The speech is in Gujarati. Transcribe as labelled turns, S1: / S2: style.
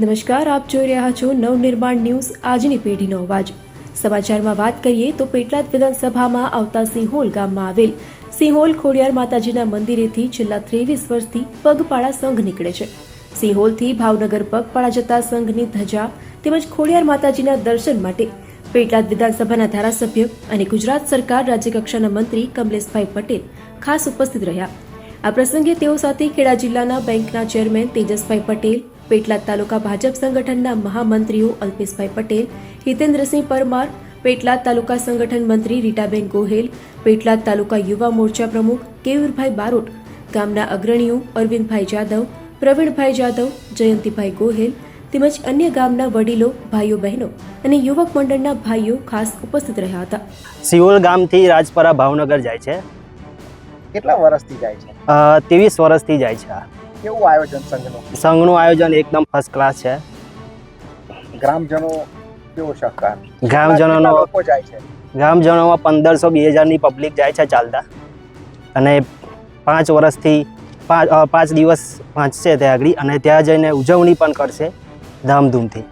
S1: નમસ્કાર, આપ જોઈ રહ્યા છો નવનિર્માણ ન્યૂઝ આજની પેઢીનો અવાજ. સમાચારમાં વાત કરીએ તો પેટલાદ વિધાનસભામાં આવતા સિંહોલ ગામમાં આવેલ સિંહોલ ખોડિયાર માતાજીના મંદિરેથી છેલ્લા ત્રેવીસ વર્ષથી પગપાળા સંઘ નીકળે છે. સિંહોલથી ભાવનગર પગપાળા જતા સંઘની ધજા તેમજ ખોડિયાર માતાજીના દર્શન માટે પેટલાદ વિધાનસભાના ધારાસભ્ય અને ગુજરાત સરકાર રાજ્યકક્ષાના મંત્રી કમલેશભાઈ પટેલ ખાસ ઉપસ્થિત રહ્યા. આ પ્રસંગે તેઓ સાથે ખેડા જિલ્લાના બેંકના ચેરમેન તેજસભાઈ પટેલ પેટલાદ તાલુકા ભાજપ સંગઠનના મહામંત્રીઓ અલ્પેશભાઈ પટેલ હિતેન્દ્રસિંહ પરમાર પેટલાદ તાલુકા સંગઠન મંત્રી રીટાબેન ગોહેલ પેટલાદ તાલુકા યુવા મોરચા પ્રમુખ કેયુરભાઈ બારોટ ગામના અગ્રણીઓ અરવિંદભાઈ જાદવ પ્રવીણભાઈ જાદવ જયંતિભાઈ ગોહેલ તેમજ અન્ય ગામના વડીલો ભાઈઓ બહેનો અને યુવક મંડળના ભાઈઓ ખાસ ઉપસ્થિત રહ્યા હતા.
S2: સિહોલ ગામથી રાજપરા ભાવનગર જાય છે.
S3: કેટલા વર્ષથી જાય છે?
S2: ત્રેવીસ વર્ષથી જાય છે.
S3: કેવું આયોજન સંઘનું?
S2: સંઘનું આયોજન એકદમ ફર્સ્ટ ક્લાસ છે.
S3: ગ્રામજનો કેવો સહકાર?
S2: ગ્રામજનોનો
S3: લોકો જાય છે?
S2: ગ્રામજનોમાં પંદરસો બે હજારની પબ્લિક જાય છે ચાલતા. અને પાંચ વર્ષથી પાંચ પાંચ દિવસ વાંચશે ત્યાં આગળ. અને ત્યાં જઈને ઉજવણી પણ કરશે ધામધૂમથી.